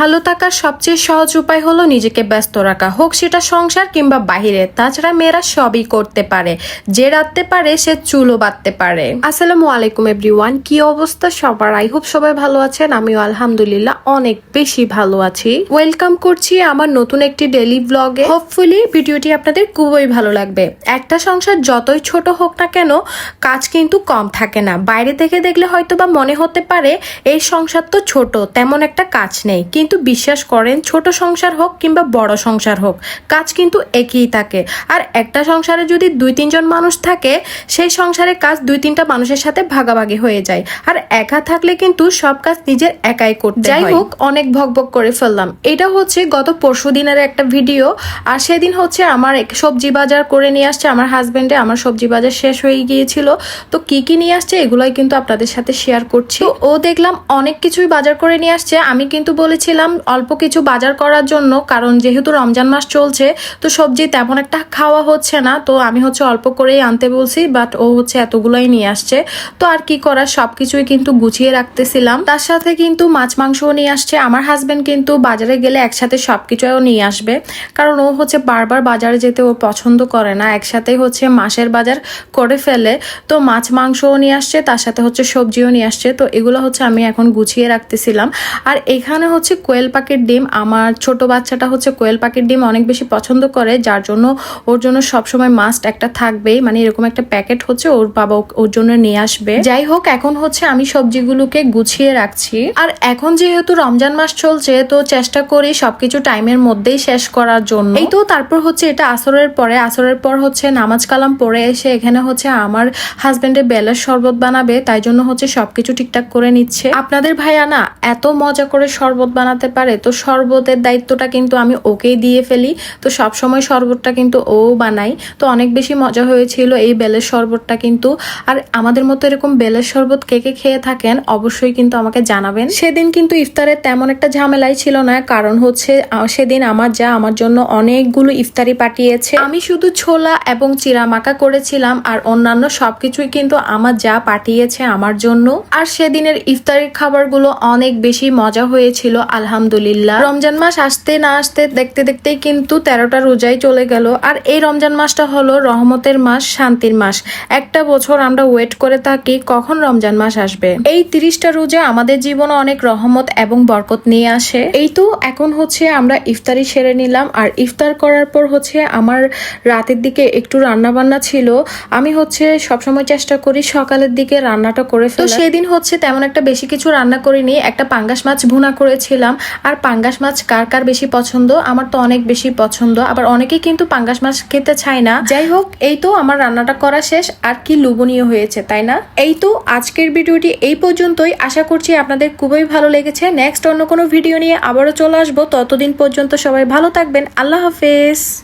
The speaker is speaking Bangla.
ভালো থাকার সবচেয়ে সহজ উপায় হলো নিজেকে ব্যস্ত রাখা। হোক সেটা সংসার কিংবা বাহিরে, তাছাড়া মেয়েরা সবই করতে পারে। যে রাখতে পারে, সে চুলও বাঁধতে পারে। আসসালামু আলাইকুম এভরিওয়ান কি অবস্থা সবার? আই হোপ সবাই ভালো আছেন। আমিও আলহামদুলিল্লাহ অনেক বেশি ভালো আছি। ওয়েলকাম করছি আমার নতুন একটি ডেলি ব্লগে হোপফুলি ভিডিওটি আপনাদের খুবই ভালো লাগবে। একটা সংসার যতই ছোট হোক না কেন, কাজ কিন্তু কম থাকে না। বাইরে থেকে দেখলে হয়তো বা মনে হতে পারে, এই সংসার তো ছোট, তেমন একটা কাজ নেই। কিন্তু বিশ্বাস করেন ছোট সংসার হোক কিংবা বড় সংসার হোক, কাজ কিন্তু একই থাকে। আর একটা সংসারে যদি দুই তিনজন মানুষ থাকে, সেই সংসারে কাজ দুই তিনটা মানুষের সাথে ভাগাভাগি হয়ে যায়। আর একা থাকলে কিন্তু সব কাজ নিজের একাই করতে যাই হোক, অনেক ভকভক করে ফেললাম। এটা হচ্ছে গত পরশু দিনের একটা ভিডিও। আর সেদিন হচ্ছে আমার সবজি বাজার করে নিয়ে আসছে। আমার হাজব্যান্ডে আমার সবজি বাজার শেষ হয়ে গিয়েছিল। তো কি কি নিয়ে আসছে এগুলোই কিন্তু আপনাদের সাথে শেয়ার করছি। ও দেখলাম অনেক কিছুই বাজার করে নিয়ে আসছে। আমি কিন্তু বলেছিলাম অল্প কিছু বাজার করার জন্য, কারণ যেহেতু রমজান মাস চলছে, তো সবজি তেমন একটা খাওয়া হচ্ছে না। তো আমি হচ্ছে অল্প করেই আনতে বলছি বাট ও হচ্ছে এতগুলোই নিয়ে আসছে। তো আর কি করার সব কিছুই কিন্তু গুছিয়ে রাখতেছিলাম। তার সাথে কিন্তু মাছ মাংসও নিয়ে আসছে। আমার হাজবেন্ড কিন্তু বাজারে গেলে একসাথে সবকিছুও নিয়ে আসবে। কারণ ও হচ্ছে বারবার বাজারে যেতে ও পছন্দ করে না। একসাথে হচ্ছে মাসের বাজার করে ফেলে। তো মাছ মাংসও নিয়ে আসছে, তার সাথে হচ্ছে সবজিও নিয়ে আসছে। তো এগুলো হচ্ছে আমি এখন গুছিয়ে রাখতেছিলাম। আর এখানে হচ্ছে কোয়েল পাখির ডিম, আমার ছোট বাচ্চাটা হচ্ছে কোয়েল পাখির ডিম অনেক বেশি পছন্দ করে, যার জন্য ওর জন্য সবসময় মাস্ট একটা থাকবেই। মানে এরকম একটা প্যাকেট হচ্ছে, ওর বাবা ওর জন্য নিয়ে আসবে। যাই হোক, এখন হচ্ছে আমি সবজিগুলোকে গুছিয়ে রাখছি। আর এখন যেহেতু রমজান মাস চলছে, তো চেষ্টা করি সবকিছু টাইমের মধ্যেই শেষ করার জন্য। এই তো তারপর হচ্ছে এটা আসরের পরে, আসরের পর হচ্ছে নামাজ কালাম পড়ে এসে এখানে হচ্ছে আমার হাজবেন্ডের বেলার শরবত বানাবে, তাই জন্য হচ্ছে সবকিছু ঠিকঠাক করে নিচ্ছে। আপনাদের ভাইয়া না, এত মজা করে শরবত বানাতে পারে। তো শরবতের দায়িত্বটা কিন্তু আমি ওকেই দিয়ে ফেলি। তো সব সময় শরবতটা কিন্তু ও বানাই তো অনেক বেশি মজা হয়েছিল এই বেলের শরবতটা কিন্তু। আর আমাদের মতো এরকম বেলের শরবত কে কে খেয়ে থাকেন অবশ্যই কিন্তু আমাকে জানাবেন। সেদিন কিন্তু ইফতারের তেমন একটা ঝামেলাই ছিল না। কারণ হচ্ছে সেদিন আমার যা, আমার জন্য অনেকগুলো ইফতারি পাঠিয়েছে। আমি শুধু ছোলা এবং চিরা মাখা করেছিলাম। আর অন্যান্য সবকিছুই কিন্তু আমার যা পাঠিয়েছে আমার জন্য। আর সেদিনের ইফতারির খাবারগুলো অনেক বেশি মজা হয়েছিল। আলহামদুলিল্লাহ। রমজান মাস আসতে না আসতে দেখতে দেখতেই কিন্তু তেরোটা রোজাই চলে গেল। আর এই রমজান মাসটা হলো রহমতের মাস শান্তির মাস। একটা বছর আমরা ওয়েট করে থাকি কখন রমজান মাস আসবে? এই তিরিশটা রোজা আমাদের জীবনে অনেক রহমত এবং বরকত নিয়ে আসে। এই তো এখন হচ্ছে আমরা ইফতারি সেরে নিলাম। আর ইফতার করার পর হচ্ছে আমার রাতের দিকে একটু রান্না বান্না ছিল। আমি হচ্ছে সবসময় চেষ্টা করি সকালের দিকে রান্নাটা করে ফেলা তো সেদিন হচ্ছে তেমন একটা বেশি কিছু রান্না করিনি। একটা পাঙ্গাস মাছ ভুনা করেছিলাম। আর পাঙ্গাস মাছ কার কার বেশি পছন্দ? আমার তো অনেক বেশি পছন্দ। আবার অনেকে কিন্তু পাঙ্গাস মাছ খেতে চায় না। যাই হোক, এই তো আমার রান্নাটা করা শেষ। আর কি লোভনীয় হয়েছে, তাই না? এই তো আজকের ভিডিওটি এই পর্যন্তই। আশা করছি আপনাদের খুবই ভালো লেগেছে। নেক্সট অন্য কোনো ভিডিও নিয়ে আবারও চলে আসব। ততদিন পর্যন্ত সবাই ভালো থাকবেন। আল্লাহ হাফেজ।